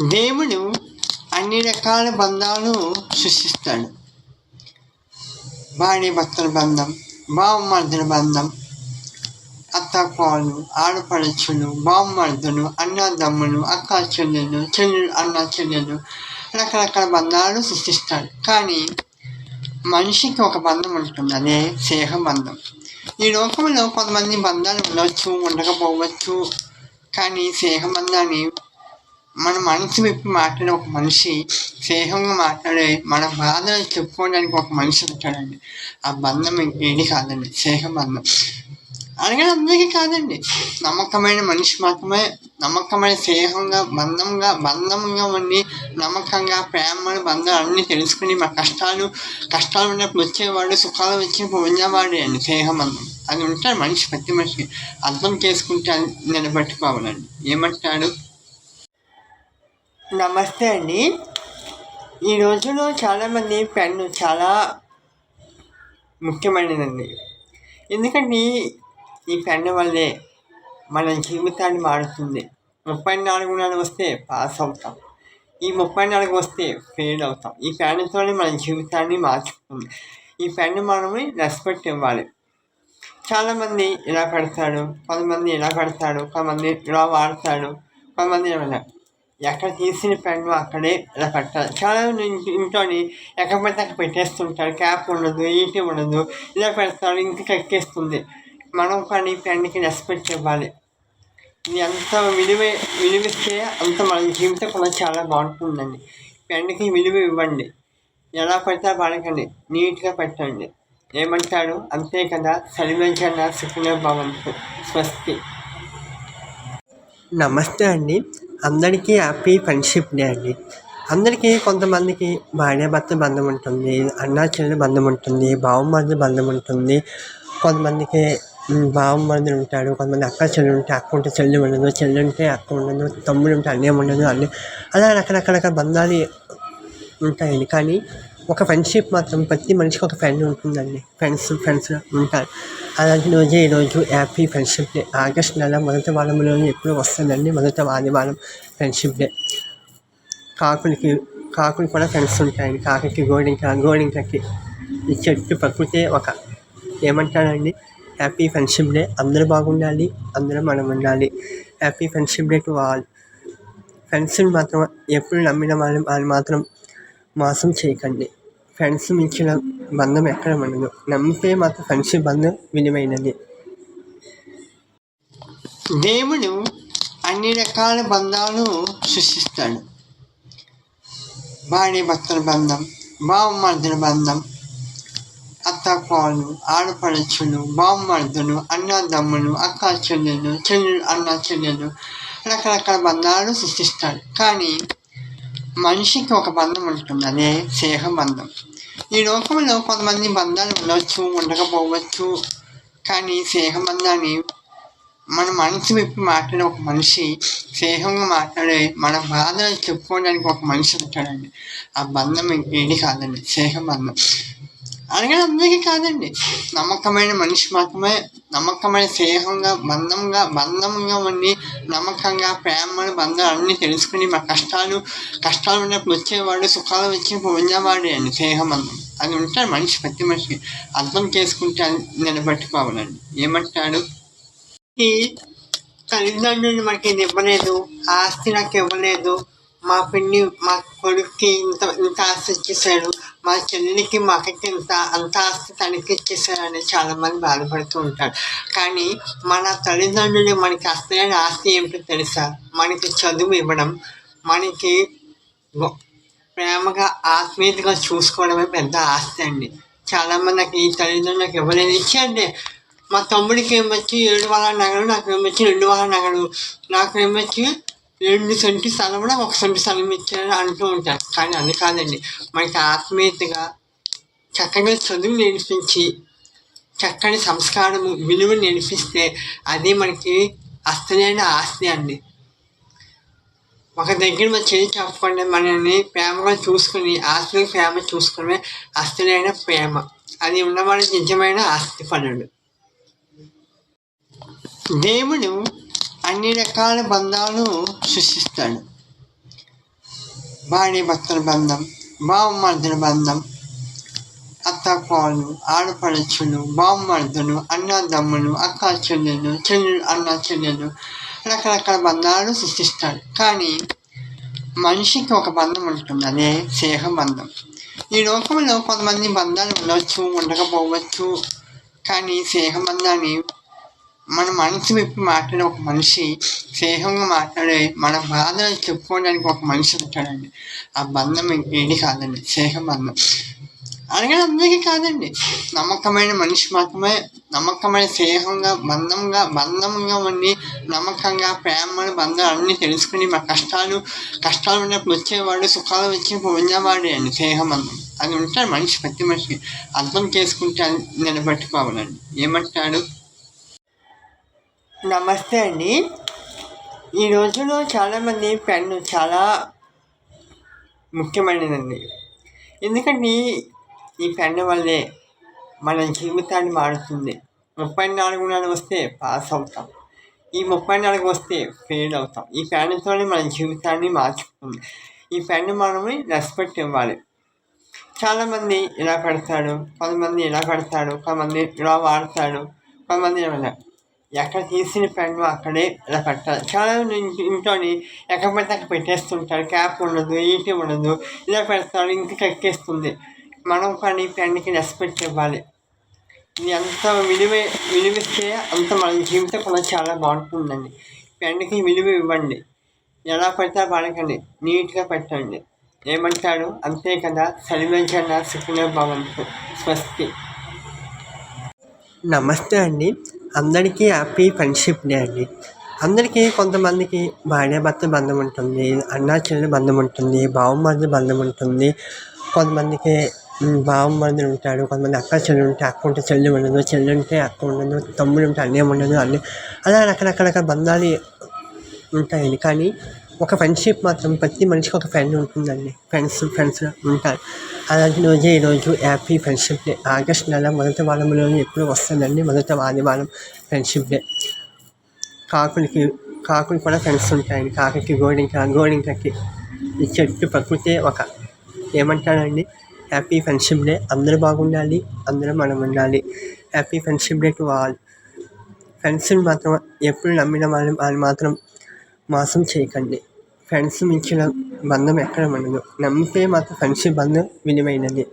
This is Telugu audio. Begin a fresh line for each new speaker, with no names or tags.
దేవుడు అన్ని రకాల బంధాలు సృష్టిస్తాడు. భార్య భర్తల బంధం బావమర్దుల బంధం అత్తపాలు ఆడపడుచులు బావమర్దులు అన్నదమ్ములు అక్క చెల్లెలు చెల్లెలు అన్న చెల్లెలు రకరకాల బంధాలు సృష్టిస్తాడు. కానీ మనిషికి ఒక బంధం ఉంటుంది అదే స్నేహ బంధం ఈ లోకంలో కొంతమంది బంధాలు ఉండవచ్చు ఉండకపోవచ్చు. కానీ స్నేహ బంధాన్ని మన మనసు విప్పి మాట్లాడే ఒక మనిషి స్నేహంగా మాట్లాడే మన బాధలు చెప్పుకోవడానికి ఒక మనిషి ఉంటాడండి. ఆ బంధం ఏది కాదండి. స్నేహ బంధం. అలాగే అందరికీ కాదండి. నమ్మకమైన మనిషి మాత్రమే నమ్మకమైన స్నేహంగా బంధంగా బంధంగా ఉండి నమ్మకంగా ప్రేమలు బంధాలు అన్నీ తెలుసుకుని మా కష్టాలు కష్టాలు ఉన్నప్పుడు వచ్చేవాడు సుఖాలు వచ్చినప్పుడు ఉన్నవాడే అండి స్నేహబంధం అది ఉంటాడు మనిషి ప్రతి మనిషి అర్థం చేసుకుంటే నిలబెట్టుకోవాలండి. ఏమంటాడు? నమస్తే అండి. ఈ రోజులో చాలామంది పెన్ను చాలా ముఖ్యమైనదండి. ఎందుకంటే ఈ పెన్ను వల్లే మన జీవితాన్ని మారుతుంది. ముప్పై నాలుగు నెలలు వస్తే పాస్ అవుతాం. ఈ ముప్పై నాలుగు వస్తే ఫెయిల్ అవుతాం. ఈ పెన్నుతోనే మన జీవితాన్ని మార్చుకుంది ఈ పెన్ను మనమే రెస్పెక్ట్ ఇవ్వాలి. చాలామంది ఇలా పెడతాడు కొంతమంది ఇలా పెడతాడు కొంతమంది ఇలా వాడతాడు కొంతమంది ఇలా ఎక్కడ తీసిన పెన్ను అక్కడే ఇలా పెట్టాలి. చాలా మంది ఇంట్లోని ఎక్కడ పడితే అక్కడ పెట్టేస్తుంటారు. క్యాప్ ఉండదు ఈటీ ఉండదు. ఇలా పెడతారు ఇంటికి ఎక్కేస్తుంది మనం కానీ పెన్నుకి రెస్పెక్ట్ ఇవ్వాలి. ఇది ఎంత విలువ విలువిస్తే అంత మన జీవితం కూడా చాలా బాగుంటుందండి. పెన్నుకి విలువ ఇవ్వండి. ఎలా పడితే పడకండి నీట్గా పెట్టండి. ఏమంటాడు? అంతే కదా. సర్వేజన సుఖిన భవంతు. స్వస్తి. నమస్తే అండి. అందరికీ హ్యాపీ ఫ్రెండ్షిప్ డే అండి. అందరికీ కొంతమందికి భార్యాభర్త బంధం ఉంటుంది అన్నా చెల్లి బంధం ఉంటుంది బావమరిది బంధం ఉంటుంది. కొంతమందికి బావమరిది ఉంటాడు కొంతమంది అక్క చెల్లి ఉంటే అక్క ఉంటే చెల్లి ఉండదు చెల్లి ఉంటే అక్క ఉండదు తమ్ముడు ఉంటే అన్నయ్య ఉండదు అన్నీ అలా రకరకాల బంధాలు ఉంటాయండి. కానీ ఒక ఫ్రెండ్షిప్ మాత్రం ప్రతి మనిషికి ఒక ఫ్రెండ్ ఉంటుందండి. ఫ్రెండ్స్ ఫ్రెండ్స్ ఉంటారు. అలాంటి రోజే ఈరోజు హ్యాపీ ఫ్రెండ్షిప్ డే ఆగస్ట్ నెల మొదటి వారంలో ఎప్పుడు వస్తుందండి. మొదటి ఆదివారం ఫ్రెండ్షిప్ డే కాకులకి కాకులు కూడా ఫ్రెండ్స్ ఉంటాయండి. కాకి గోడింక గోడింకకి ఈ చెట్టు ప్రకృతి ఒక. ఏమంటారండి? హ్యాపీ ఫ్రెండ్షిప్ డే అందరూ బాగుండాలి అందరూ మనం ఉండాలి. Happy friendship day to all ఫ్రెండ్స్ని మాత్రం ఎప్పుడు నమ్మిన వాళ్ళు వాళ్ళు మాత్రం మోసం చేయకండి. ఫ్రెండ్స్ మించిన బంధం ఎక్కడ ఉండదు. నమ్మితే మాత్రం ఫ్రెండ్షిప్ బంధం విలువైనది. దేవుడు అన్ని రకాల బంధాలు సృష్టిస్తాడు. భార్య భర్తల బంధం బావమర్దుల బంధం అత్తపాలు ఆడపడుచులు బావమర్దులు అన్నదమ్ములు అక్క చెల్లెలు చెల్లెలు అన్న చెల్లెలు రకరకాల బంధాలు సృష్టిస్తాడు. కానీ మనిషికి ఒక బంధం ఉంటుంది అదే స్నేహ బంధం ఈ లోకంలో కొంతమంది బంధాలు ఉండవచ్చు ఉండకపోవచ్చు కానీ స్నేహ బంధాన్ని మన మనసు విప్పి మాట్లాడే ఒక మనిషి స్నేహంగా మాట్లాడే మన బాధలు చెప్పుకోవడానికి ఒక మనిషి ఉంటాడండి ఆ బంధం ఇంకేది కాదండి స్నేహ బంధం అనగా అందరికీ కాదండి. నమ్మకమైన మనిషి మాత్రమే నమ్మకమైన స్నేహంగా బంధంగా బంధంగా ఉండి నమ్మకంగా ప్రేమలు బంధాలు అన్నీ తెలుసుకుని మా కష్టాలు కష్టాలు ఉన్నప్పుడు వచ్చేవాడు సుఖాలు వచ్చినప్పుడు ఉండేవాడే అండి స్నేహబంధం అది ఉంటాడు మనిషి ప్రతి మనిషికి అర్థం చేసుకుంటే నిలబెట్టుకోవాలండి. ఏమంటాడు? ఈ తల్లిదండ్రులు మనకి ఇది ఇవ్వలేదు ఆస్తి నాకు ఇవ్వలేదు మా పిన్ని మా కొడుక్కి ఇంత ఇంత ఆస్తి ఇచ్చేసాడు మా చెల్లికి మా ఇంత అంత ఆస్తి తనకి ఇచ్చేసారని చాలామంది బాధపడుతూ ఉంటారు. కానీ మన తల్లిదండ్రులు మనకి అసలైన ఆస్తి ఏమిటో తెలుసా? మనకి చదువు ఇవ్వడం మనకి ప్రేమగా ఆత్మీయతగా చూసుకోవడమే పెద్ద ఆస్తి అండి. చాలామంది నాకు ఈ తల్లిదండ్రులకు ఇవ్వలేదు. ఇచ్చేయండి. మా తమ్ముడికి ఏమొచ్చి ఏడు వాళ్ళ నగలు నాకు ఏమొచ్చి రెండు వాళ్ళ నగలు నాకు ఏమొచ్చి రెండు సెంటు స్థలం కూడా ఒక సెంటు స్థలం ఇచ్చారని అంటూ ఉంటారు. కానీ అది కాదండి. మనకి ఆత్మీయతగా చక్కగా చదువు నేర్పించి చక్కని సంస్కారము విలువ నేర్పిస్తే అది మనకి అసలైన ఆస్తి అండి. ఒక దగ్గర మన చేయి చెప్పకుండా మనల్ని ప్రేమగా చూసుకుని ఆస్తి ప్రేమ చూసుకునే అసలైన ప్రేమ. అది ఉన్నవాడి నిజమైన ఆస్తి పనుడు దేవుడు అన్ని రకాల బంధాలు సృష్టిస్తాడు. భార్య భర్తల బంధం బావమర్దుల బంధం అత్తకోళ్ళు ఆడపడుచులు బావమర్దులు అన్నదమ్ములు అక్క చెల్లెలు చెల్లెలు అన్న చెల్లెలు రకరకాల బంధాలు సృష్టిస్తాడు. కానీ మనిషికి ఒక బంధం ఉంటుంది అదే స్నేహ బంధం ఈ లోకంలో కొంతమంది బంధాలు ఉండవచ్చు ఉండకపోవచ్చు. కానీ స్నేహ బంధాన్ని మన మనసు విప్పి మాట్లాడే ఒక మనిషి స్నేహంగా మాట్లాడే మన బాధలు చెప్పుకోవడానికి ఒక మనిషి ఉంటాడండి. ఆ బంధం ఏది కాదండి స్నేహ బంధం. అలాగే అందరికీ కాదండి. నమ్మకమైన మనిషి మాత్రమే నమ్మకమైన స్నేహంగా బంధంగా బంధంగా ఉండి నమ్మకంగా ప్రేమలు బంధాలు అన్నీ తెలుసుకుని మా కష్టాలు కష్టాలు ఉన్నప్పుడు వచ్చేవాడు సుఖాలు వచ్చి ఉండేవాడే అండి స్నేహబంధం అది ఉంటాడు మనిషి ప్రతి మనిషికి. అర్థం చేసుకుంటే నిలబెట్టుకోవాలండి. ఏమంటాడు? నమస్తే అండి. ఈ రోజుల్లో చాలామంది పెన్ను చాలా ముఖ్యమైనదండి. ఎందుకంటే ఈ పెన్ను వల్లే మన జీవితాన్ని మారుతుంది. ముప్పై నాలుగు నెలలు వస్తే పాస్ అవుతాం. ఈ ముప్పై నాలుగు వస్తే ఫెయిల్ అవుతాం. ఈ పెన్నుతోనే మన జీవితాన్ని మార్చుకుంది ఈ పెన్ను మనమే రెస్పెక్ట్ ఇవ్వాలి. చాలామంది ఇలా పెడతాడు కొంతమంది ఇలా పెడతాడు కొంతమంది ఇలా వాడతాడు కొంతమంది ఇలా ఎక్కడ తీసిన పెన్ను అక్కడే ఇలా పెట్టాలి. చాలా ఇంట్లోని ఎక్కడ పడితే అక్కడ పెట్టేస్తుంటారు. క్యాప్ ఉండదు ఈటీ ఉండదు. ఇలా పెడతాడు ఇంకా ఎక్కేస్తుంది మనం కానీ పెన్నుకి రెస్పెక్ట్ ఇవ్వాలి. ఇది ఎంత విలువ విలువిస్తే అంత మన జీవితం కూడా చాలా బాగుంటుందండి. పెన్నుకి విలువ ఇవ్వండి. ఎలా పడితే పడకండి. నీట్గా పెట్టండి. ఏమంటాడు? అంతే కదా. సర్వేజన సుఖమే భవంతు. స్వస్తి. నమస్తే అండి. అందరికీ హ్యాపీ ఫ్రెండ్షిప్ డే అండి. అందరికీ కొంతమందికి భార్యాభర్త బంధం ఉంటుంది అన్నా చెల్లి బంధం ఉంటుంది బావమరిది బంధం ఉంటుంది. కొంతమందికి బావమరిది ఉంటాడు కొంతమంది అక్క చెల్లి ఉంటే అక్క ఉంటే చెల్లి ఉండదు చెల్లి ఉంటే అక్క ఉండదు తమ్ముడు ఉంటే అన్నయ్య ఉండదు అన్నీ అలా రకరకాల బంధాలు ఉంటాయండి. కానీ ఒక ఫ్రెండ్షిప్ మాత్రం ప్రతి మనిషికి ఒక ఫ్రెండ్ ఉంటుందండి. ఫ్రెండ్స్ ఫ్రెండ్స్ ఉంటారు. అలాంటి రోజే ఈరోజు హ్యాపీ ఫ్రెండ్షిప్ డే. ఆగస్ట్ నెల మొదటి వారంలోనే ఎప్పుడు వస్తుందండి? మొదటి ఆదివారం ఫ్రెండ్షిప్ డే. కాకులకి కాకులు కూడా ఫ్రెండ్స్ ఉంటాయండి. కాకి గోడింక గోడింకకి. ఈ చెట్టు ప్రకృతి ఒక. ఏమంటారండి? Happy friendship day. అందరూ బాగుండాలి అందరూ మనం ఉండాలి. Happy friendship day to all. ఫ్రెండ్స్ని మాత్రం ఎప్పుడు నమ్మిన వాళ్ళు వాళ్ళు మాత్రం మోసం చేయకండి. ఫ్రెండ్స్ మించిన బంధం ఎక్కడ ఉండదు నమ్మితే మాత్రం ఫ్రెండ్షిప్ బంధం విలువైనది